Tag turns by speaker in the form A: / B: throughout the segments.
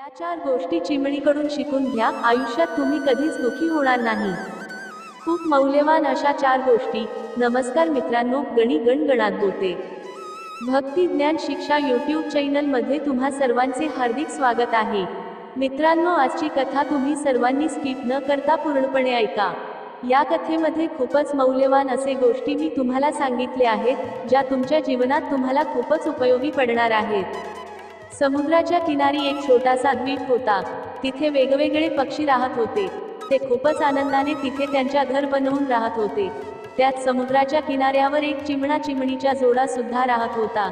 A: या चार गोष्टी चिमणीकडून शिकून घ्या. आयुष्यात तुम्ही कधीच दुखी होणार नाही. खूप मौल्यवान अशा चार गोष्टी. नमस्कार मित्रांनो गणी गणगणात बोलते. भक्ती ज्ञान शिक्षा यूट्यूब चॅनलमध्ये तुम्हा सर्वांचे हार्दिक स्वागत आहे. मित्रांनो आजची कथा तुम्ही सर्वांनी स्किप न करता पूर्णपणे ऐका. या कथेमध्ये खूपच मौल्यवान असे गोष्टी मी तुम्हाला सांगितले आहेत ज्या तुमच्या जीवनात तुम्हाला खूपच उपयोगी पडणार आहेत. समुद्राच्या किनारी एक छोटासा द्वीप होता. तिथे वेगवेगळे पक्षी राहत होते. ते खूपच आनंदाने तिथे त्यांच्या घर बनवून राहत होते. त्यात समुद्राच्या किनाऱ्यावर एक चिमणा चिमणीच्या जोडा सुद्धा राहत होता.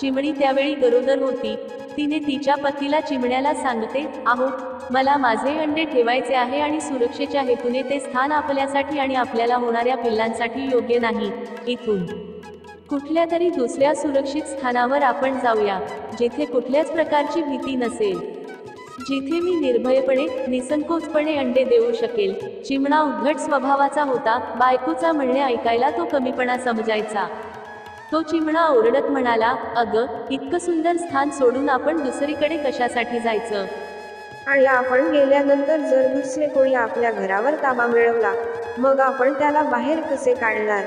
A: चिमणी त्यावेळी गरोदर होती. तिने तिच्या पतीला चिमण्याला सांगते आहो मला माझे अंडे ठेवायचे आहे आणि सुरक्षेच्या हेतूने ते स्थान आपल्यासाठी आणि आपल्याला होणाऱ्या पिल्लांसाठी योग्य नाही. इथून कुठल्या तरी दुसऱ्या सुरक्षित स्थानावर आपण जाऊया जिथे कुठल्याच प्रकारची भीती नसेल. जिथे मी निर्भयपणे निसंकोचपणे अंडे देऊ शकेल चिमणा उद्धट स्वभावाचा होता बायकोचा म्हणणे ऐकायला तो कमीपणा समजायचा. तो चिमणा ओरडत म्हणाला अग इतकं सुंदर स्थान सोडून आपण दुसरीकडे कशासाठी जायचं?
B: आणि आपण गेल्यानंतर जर दुसरे कोणी आपल्या घरावर ताबा मिळवला मग आपण त्याला बाहेर कसे काढणार?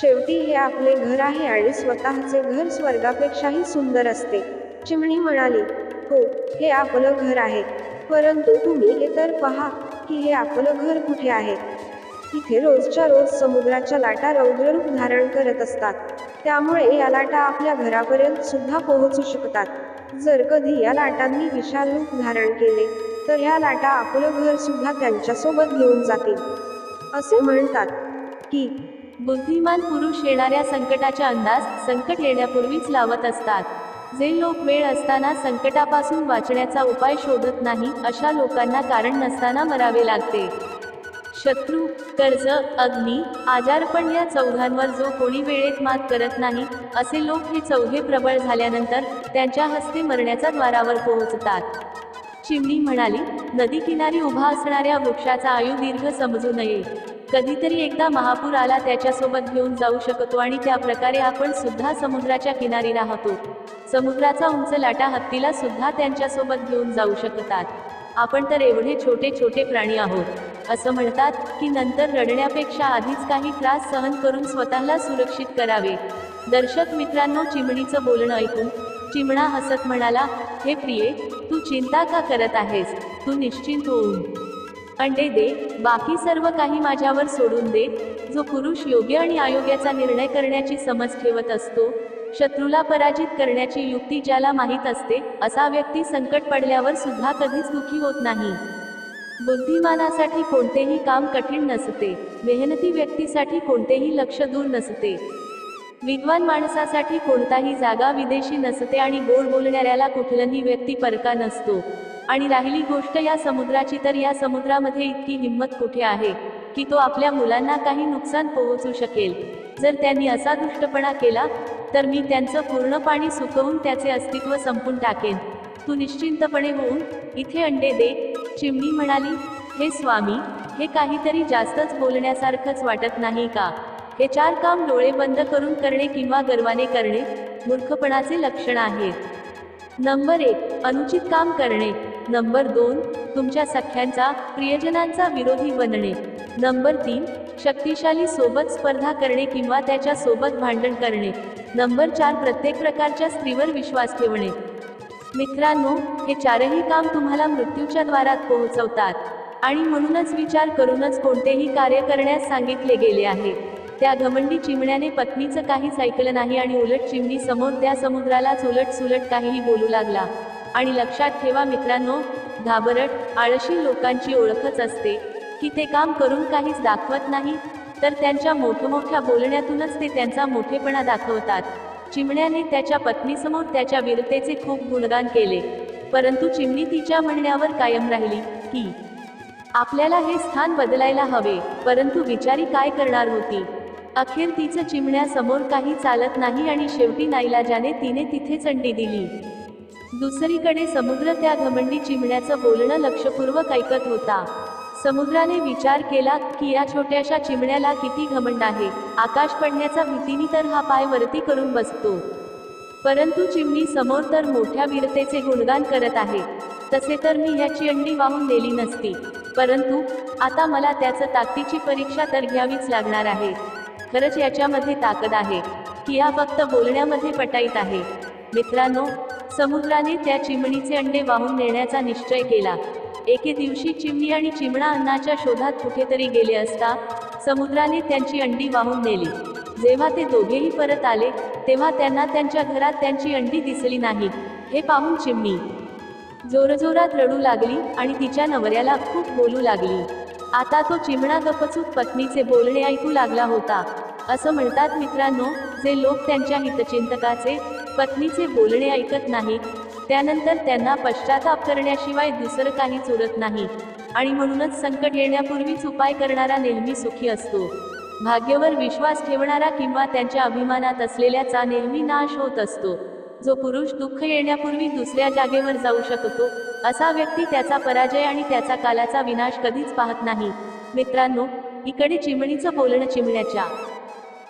B: शेवटी हे आपले घर आहे आणि स्वतःचे घर स्वर्गापेक्षाही सुंदर असते. चिमणी म्हणाली हो हे आपलं घर आहे. परंतु तुम्ही हे तर पहा की हे आपलं घर कुठे आहे? इथे रोजच्या रोज समुद्राच्या लाटा रौद्ररूप धारण करत असतात. त्यामुळे या लाटा आपल्या घरापर्यंत सुद्धा पोहोचू शकतात. जर कधी या लाटांनी विशाल रूप धारण केले तर ह्या लाटा आपलं घर सुद्धा त्यांच्यासोबत घेऊन जातील. असे म्हणतात की
A: बुद्धिमान पुरुष येणाऱ्या संकटाचा अंदाज संकट येण्यापूर्वीच लावत असतात. जे लोक वेळ असताना संकटापासून वाचण्याचा उपाय शोधत नाही अशा लोकांना कारण नसताना मरावे लागते. शत्रू कर्ज अग्नी आजारपण या चौघांवर जो कोणी वेळेत मात करत नाही असे लोक हे चौघे प्रबळ झाल्यानंतर त्यांच्या हस्ते मरण्याच्या द्वारावर पोहोचतात. चिमणी म्हणाली नदी किनारी उभा असणाऱ्या वृक्षाचा आयु दीर्घ समजू नये. कधीतरी एकदा महापूर आला त्याच्यासोबत घेऊन जाऊ शकतो आणि त्या प्रकारे आपण सुद्धा समुद्राच्या किनारी राहतो. समुद्राचा उंच लाटा हत्तीला सुद्धा त्यांच्यासोबत घेऊन जाऊ शकतात. आपण तर एवढे छोटे छोटे प्राणी आहोत. असं म्हणतात की नंतर रडण्यापेक्षा आधीच काही त्रास सहन करून स्वतःला सुरक्षित करावे. दर्शक मित्रांनो चिमणीचं बोलणं ऐकून चिमणा हसत म्हणाला हे प्रिये तू चिंता का करत आहेस? तू निश्चिंत होऊन अंडे दे बाकी सर्व काही माझ्यावर सोडून दे. जो पुरुष योग्य आणि अयोग्याचा निर्णय करण्याची समज ठेवत असतो शत्रूला पराजित करण्याची युक्ती ज्याला माहीत असते असा व्यक्ती संकट पडल्यावर सुद्धा कधीच दुखी होत नाही. बुद्धिमानासाठी कोणतेही काम कठीण नसते मेहनती व्यक्तीसाठी कोणतेही लक्ष दूर नसते. विद्वान माणसासाठी कोणताही जागा विदेशी नसते आणि गोड बोलणाऱ्याला कुठलंही व्यक्ती परका नसतो. आणि राहिली गोष्ट या समुद्राची तर या समुद्रामध्ये इतकी हिंमत कुठे आहे की तो आपल्या मुलांना काही नुकसान पोहोचू शकेल? जर त्यांनी असा दुष्टपणा केला तर मी त्यांचं पूर्ण पाणी सुकवून त्याचे अस्तित्व संपून टाकेन. तू निश्चिंतपणे होऊन इथे अंडे दे चिमणी म्हणाली. हे स्वामी हे काहीतरी जास्तच बोलण्यासारखंच वाटत नाही का? हे चार काम डोळे बंद करून करणे किंवा गर्वाने करणे मूर्खपणाचे लक्षण आहेत. नंबर एक अनुचित काम करणे. नंबर दोन तुमच्या सख्यांचा प्रियजनांचा विरोधी बनणे. नंबर तीन शक्तिशाली सोबत स्पर्धा करणे किंवा त्याच्या सोबत भांडण करणे. नंबर चार प्रत्येक प्रकारच्या स्त्रीवर विश्वास ठेवणे. मित्रांनो हे चारही काम तुम्हाला मृत्यूच्या द्वारात पोहोचवतात. आणि म्हणूनच विचार करूनच कोणतेही कार्य करण्यास सांगितले गेले आहे. त्या घमंडी चिमण्याने पत्नीचं काहीच ऐकलं नाही आणि उलट चिमणी समोर त्या समुद्रालाच उलट सुलट काहीही बोलू लागला. आणि लक्षात ठेवा मित्रांनो घाबरट आळशी लोकांची ओळखच असते. की ते काम करून काहीच दाखवत नाही तर त्यांच्या मोठमोठ्या बोलण्यातूनच ते त्यांचा मोठेपणा दाखवतात. चिमण्याने त्याच्या पत्नीसमोर त्याच्या वीरतेचे खूप गुणगान केले. परंतु चिमणी तिच्या म्हणण्यावर कायम राहिली की आपल्याला हे स्थान बदलायला हवे परंतु विचारी काय करणार होती? अखेर तिचं चिमण्यासमोर काही चालत नाही आणि शेवटी नाईलाजाने तिने तिथे चंडी दिली. दुसरीकडे समुद्र त्या घमंडी चिमण्याचं बोलणं लक्षपूर्वक ऐकत होता. समुद्राने विचार केला की या छोट्याशा चिमण्याला किती घमंड आहे. आकाश पडण्याचा भीतीने तर हा पाय वरती करून बसतो. परंतु चिमणी समोर तर मोठ्या वीरतेचे गुणगान करत आहे. तसे तर मी ह्याची अंडी वाहून नेली नसती. परंतु आता मला त्याचं ताकदीची परीक्षा तर घ्यावीच लागणार आहे. खरंच याच्यामध्ये ताकद आहे की या फक्त बोलण्यामध्ये पटाईत आहे. मित्रांनो समुद्राने त्या चिमणीचे अंडे वाहून नेण्याचा निश्चय केला. एके दिवशी चिमणी आणि चिमणा अन्नाच्या शोधात कुठेतरी गेले असता समुद्राने त्यांची अंडी वाहून नेली. जेव्हा ते दोघेही परत आले तेव्हा त्यांना त्यांच्या घरात त्यांची अंडी दिसली नाही. हे पाहून चिमणी जोरजोरात रडू लागली आणि तिच्या नवऱ्याला खूप बोलू लागली. आता तो चिमणा गपचूक पत्नीचे बोलणे ऐकू लागला होता. असं म्हणतात मित्रांनो जे लोक त्यांच्या हितचिंतकाचे पत्नीचे बोलणे ऐकत नाहीत. त्यानंतर त्यांना पश्चाताप करण्याशिवाय दुसरं काहीच उरत नाही. आणि म्हणूनच संकट येण्यापूर्वीच उपाय करणारा नेहमी सुखी असतो. भाग्यवर विश्वास ठेवणारा किंवा त्यांच्या अभिमानात असलेल्याचा नेहमी नाश होत असतो. जो पुरुष दुःख येण्यापूर्वी दुसऱ्या जागेवर जाऊ शकतो असा व्यक्ती त्याचा पराजय आणि त्याचा कालाचा विनाश कधीच पाहत नाही. मित्रांनो इकडे चिमणीचं बोलणं चिमण्याच्या.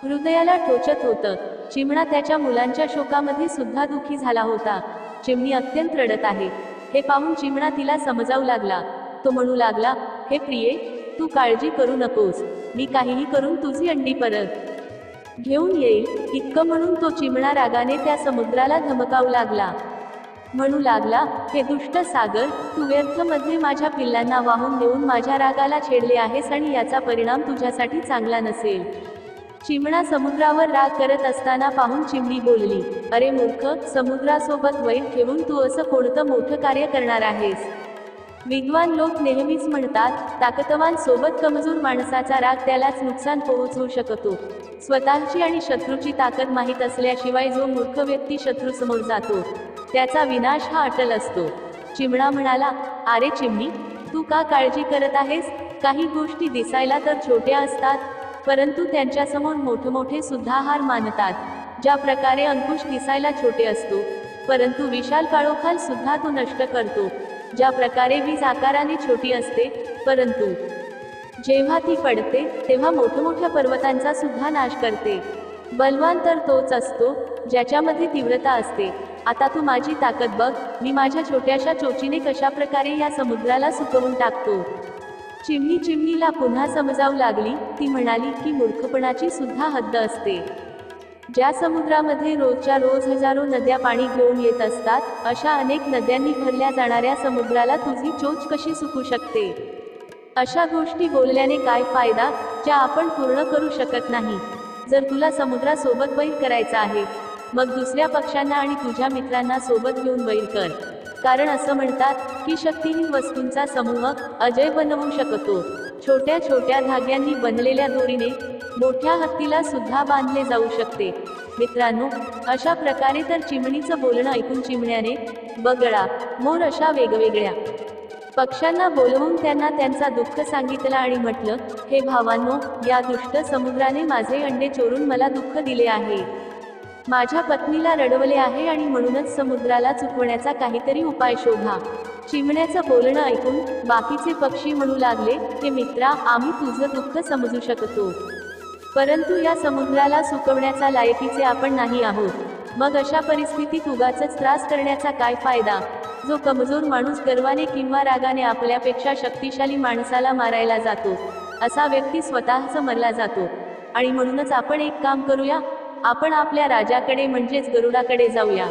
A: हृदयाला टोचत होतं. चिमणा त्याच्या मुलांच्या शोकामध्ये सुद्धा दुखी झाला होता. चिमणी अत्यंत रडत आहे. हे पाहून चिमणा तिला समजावू लागला. तो म्हणू लागला हे प्रिये तू काळजी करू नकोस. मी काहीही करून तुझी अंडी परत. घेऊन येईल. इतकं म्हणून तो चिमणा रागाने त्या समुद्राला धमकावू लागला. म्हणू लागला हे दुष्ट सागर तू व्यर्थमध्ये माझ्या पिल्लांना वाहून नेऊन माझ्या रागाला छेडले आहेस आणि याचा परिणाम तुझ्यासाठी चांगला नसेल. चिमणा समुद्रावर राग करत असताना पाहून चिमणी बोलली अरे मूर्ख समुद्रासोबत वैर ठेवून तू असं कोणतं मोठं कार्य करणार आहेस? विद्वान लोक नेहमीच म्हणतात ताकदवान सोबत कमजोर माणसाचा राग त्यालाच नुकसान पोहोचवू शकतो. स्वतःची आणि शत्रूची ताकद माहीत असल्याशिवाय जो मूर्ख व्यक्ती शत्रू समोर जातो त्याचा विनाश हा अटल असतो. चिमणा म्हणाला अरे चिमणी तू का काळजी करत आहेस? काही गोष्टी दिसायला तर छोट्या असतात परंतु त्यांच्यासमोर मोठमोठे सुद्धा हार मानतात ज्या प्रकारे अंकुश दिसायला छोटे असतो. परंतु विशाल काळोखाल सुद्धा तो नष्ट करतो ज्या प्रकारे वीज आकाराने छोटी असते. परंतु जेव्हा ती पडते तेव्हा मोठमोठ्या पर्वतांचा सुद्धा नाश करते. बलवान तर तोच असतो ज्याच्यामध्ये तीव्रता असते. आता तू माझी ताकद बघ मी माझ्या छोट्याशा चोचीने कशा प्रकारे या समुद्राला सुकवून टाकतो? चिमणी चिमणीला पुन्हा समजावू लागली ती म्हणाली की मूर्खपणाची सुद्धा हद्द असते. ज्या समुद्रामध्ये रोजच्या रोज हजारो नद्या पाणी घेऊन येत असतात अशा अनेक नद्यांनी भरल्या जाणाऱ्या समुद्राला तुझी चोच कशी सुकू शकते? अशा गोष्टी बोलल्याने काय फायदा ज्या आपण पूर्ण करू शकत नाही? जर तुला समुद्रासोबत बैल करायचा आहे मग दुसऱ्या पक्षांना आणि तुझ्या मित्रांना सोबत घेऊन बैल कर. कारण असं म्हणतात ही शक्तीहीन वस्तूंचा समूह अजय बनवू शकतो. छोट्या छोट्या धाग्यांनी बनलेल्या दोरीने मोठ्या हत्तीला सुद्धा बांधले जाऊ शकते. मित्रांनो अशा प्रकारे तर चिमणीचं बोलणं ऐकून चिमण्याने बगळा मोर अशा वेगवेगळ्या पक्ष्यांना बोलवून त्यांना त्यांचा दुःख सांगितलं आणि म्हटलं हे भावांनो या दुष्ट समुद्राने माझे अंडे चोरून मला दुःख दिले आहे. माझ्या पत्नीला रडवले आहे आणि म्हणूनच समुद्राला चुकवण्याचा काहीतरी उपाय शोधा. चिमण्याचं बोलणं ऐकून बाकीचे पक्षी म्हणू लागले हे मित्रा आम्ही तुझं दुःख समजू शकतो. परंतु या समुद्राला सुकवण्याचा लायकीचे आपण नाही आहोत. मग अशा परिस्थितीत उगाच त्रास करण्याचा काय फायदा? जो कमजोर माणूस गर्वाने किंवा रागाने आपल्यापेक्षा शक्तिशाली माणसाला मारायला जातो असा व्यक्ती स्वतःच मरला जातो. आणि म्हणूनच आपण एक काम करूया आपण आपल्या राजाकडे म्हणजेच गरुडाकडे जाऊया.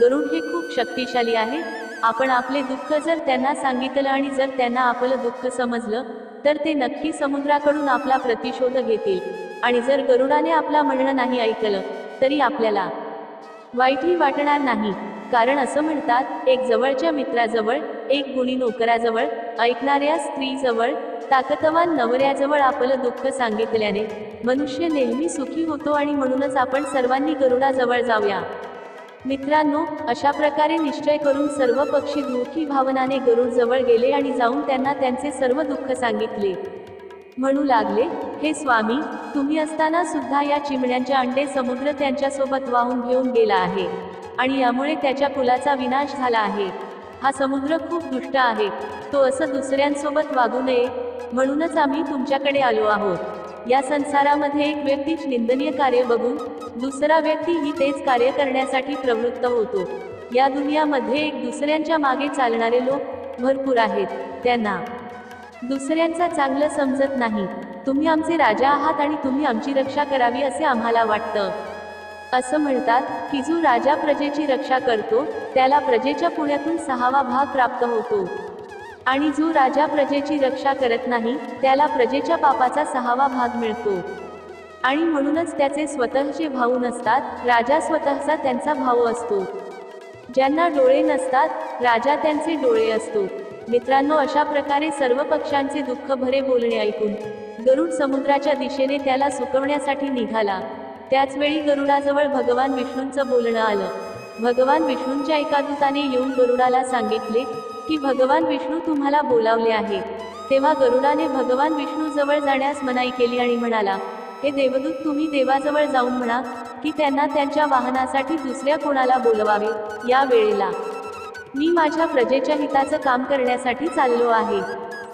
A: गरुड हे खूप शक्तिशाली आहे आपण आपले दुःख जर त्यांना सांगितलं आणि जर त्यांना आपलं दुःख समजलं तर ते नक्की समुद्राकडून आपला प्रतिशोध घेतील. आणि जर गरुडाने आपला म्हणणं नाही ऐकलं तरी आपल्याला वाईटही वाटणार नाही. कारण असं म्हणतात एक जवळच्या मित्राजवळ एक गुणी नोकराजवळ ऐकणाऱ्या स्त्रीजवळ ताकदवान नवऱ्याजवळ आपलं दुःख सांगितल्याने मनुष्य नेहमी सुखी होतो आणि म्हणूनच आपण सर्वांनी गरुडाजवळ जाऊया. मित्रांनो अशा प्रकारे निश्चय करून सर्व पक्षी दुःखी भावनाने गरुड जवळ गेले आणि जाऊन त्यांना त्यांचे सर्व दुःख सांगितले. म्हणू लागले हे स्वामी तुम्ही असताना सुद्धा या चिमण्यांच्या अंडे समुद्र त्यांच्यासोबत वाहून घेऊन गेला आहे आणि यामुळे त्याच्या कुलाचा विनाश झाला आहे. हा समुद्र खूप दुष्ट आहे. तो असं दुसऱ्यांसोबत वागू नये. म्हणूनच आम्ही तुमच्याकडे आलो आहोत. या संसारामध्ये एक व्यक्तीच निंदनीय कार्य बघून दुसरा व्यक्ती ही तेच कार्य करण्यासाठी प्रवृत्त होतो. या दुनियामध्ये एक दुसऱ्यांच्या मागे चालणारे लोक भरपूर आहेत. त्यांना दुसऱ्यांचा चांगलं समजत नाही. तुम्ही आमचे राजा आहात आणि तुम्ही आमची रक्षा करावी असे आम्हाला वाटतं. असं म्हणतात की जो राजा प्रजेची रक्षा करतो त्याला प्रजेच्या पुण्यातून सहावा भाग प्राप्त होतो. आणि जो राजा प्रजेची रक्षा करत नाही त्याला प्रजेच्या पापाचा सहावा भाग मिळतो. आणि म्हणूनच त्याचे स्वतःचे भाऊ नसतात राजा स्वतःचा त्यांचा भाऊ असतो. ज्यांना डोळे नसतात राजा त्यांचे डोळे असतो. मित्रांनो अशा प्रकारे सर्व पक्षांचे दुःख भरे बोलणे ऐकून गरुड समुद्राच्या दिशेने त्याला सुकवण्यासाठी निघाला. त्याचवेळी गरुडाजवळ भगवान विष्णूंचं बोलणं आलं. भगवान विष्णूंच्या एका दूताने येऊन गरुडाला सांगितले की भगवान विष्णू तुम्हाला बोलावले आहे. तेव्हा गरुडाने भगवान विष्णू जवळ जाण्यास मनाई केली आणि म्हणाला हे देवदूत तुम्ही देवाजवळ जाऊन म्हणा की त्यांना त्यांच्या वाहनासाठी दुसऱ्या कोणाला बोलवावे या वेळेला. मी माझ्या प्रजेच्या हिताचं काम करण्यासाठी चाललो आहे.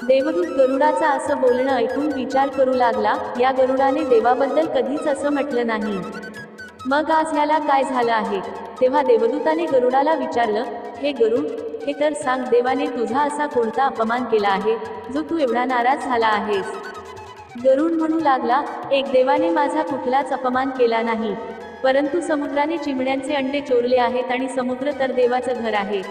A: देवदूत गरुडाचं असं बोलणं ऐकून विचार करू लागला या गरुडाने देवाबद्दल कधीच असं म्हटलं नाही. मग आज ह्याला काय झालं आहे? तेव्हा देवदूताने गरुडाला विचारलं हे गरुड हे तर सांग देवाने तुझा असा कोणता अपमान केला आहे जो तू एवढा नाराज झाला आहेस? गरुड म्हणू लागला एक देवाने माझा कुठलाच अपमान केला नाही. परंतु समुद्राने चिमण्यांचे अंडे चोरले आहेत आणि समुद्र तर देवाचं घर आहे.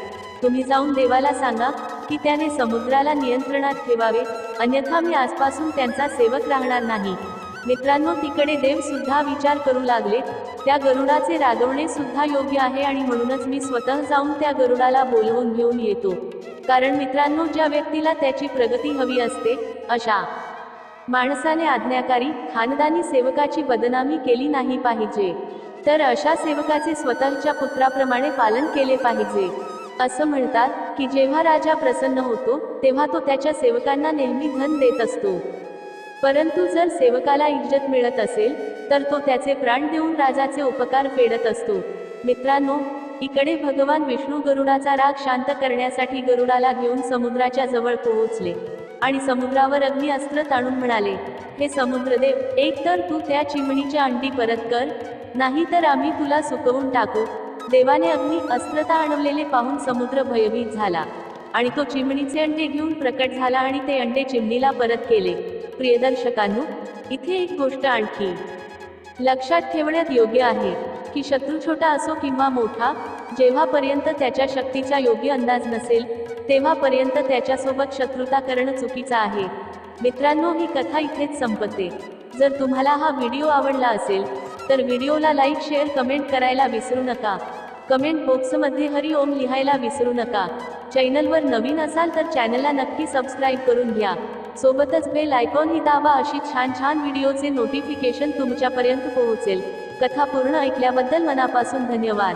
A: तुम्ही जाऊन देवाला सांगा की त्याने समुद्राला नियंत्रणात ठेवावे अन्यथा मी आजपासून त्यांचा सेवक राहणार नाही. मित्रांनो तिकडे देव सुद्धा विचार करू लागले. त्या गरुडाचे रागवणे सुद्धा योग्य आहे आणि म्हणूनच मी स्वतः जाऊन त्या गरुडाला बोलवून घेऊन येतो. कारण मित्रांनो ज्या व्यक्तीला त्याची प्रगती हवी असते अशा माणसाने आज्ञाकारी खानदानी सेवकाची बदनामी केली नाही पाहिजे. तर अशा सेवकाचे स्वतःच्या पुत्राप्रमाणे पालन केले पाहिजे. असं म्हणतात की जेव्हा राजा प्रसन्न होतो तेव्हा तो त्याच्या सेवकांना नेहमी धन देत असतो. परंतु जर सेवकाला इज्जत मिळत असेल तर तो त्याचे प्राण देऊन राजाचे उपकार फेडत असतो. मित्रांनो इकडे भगवान विष्णू गरुडाचा राग शांत करण्यासाठी गरुडाला घेऊन समुद्राच्या जवळ पोहोचले आणि समुद्रावर अग्नि अस्त्र ताणून म्हणाले हे समुद्रदेव एक तर तू त्या चिमणीच्या अंडी परत कर नाही तर आम्ही तुला सुकवून टाकू. देवाने अग्नी अस्त्रता आणवलेले पाहून समुद्र भयभीत झाला आणि तो चिमणीचे अंडे घेऊन प्रकट झाला आणि ते अंडे चिमणीला परत केले. प्रियदर्शकांनो इथे एक गोष्ट आणखी. लक्षात ठेवण्यात योग्य आहे की शत्रू छोटा असो किंवा मोठा जेव्हापर्यंत त्याच्या शक्तीचा योग्य अंदाज नसेल तेव्हापर्यंत त्याच्यासोबत शत्रुता करणं चुकीचं आहे. मित्रांनो ही कथा इथेच संपते. जर तुम्हाला हा व्हिडिओ आवडला असेल तर व्हिडिओला लाईक शेअर कमेंट करायला विसरू नका. कमेंट बॉक्समध्ये हरी ओम लिहायला विसरू नका. चॅनलवर नवीन असाल तर चॅनलला नक्की सबस्क्राईब करून घ्या. सोबतच बेल आयकॉनही दाबा अशी छान छान व्हिडिओचे नोटिफिकेशन तुमच्यापर्यंत पोहोचेल. कथा पूर्ण ऐकल्याबद्दल मनापासून धन्यवाद.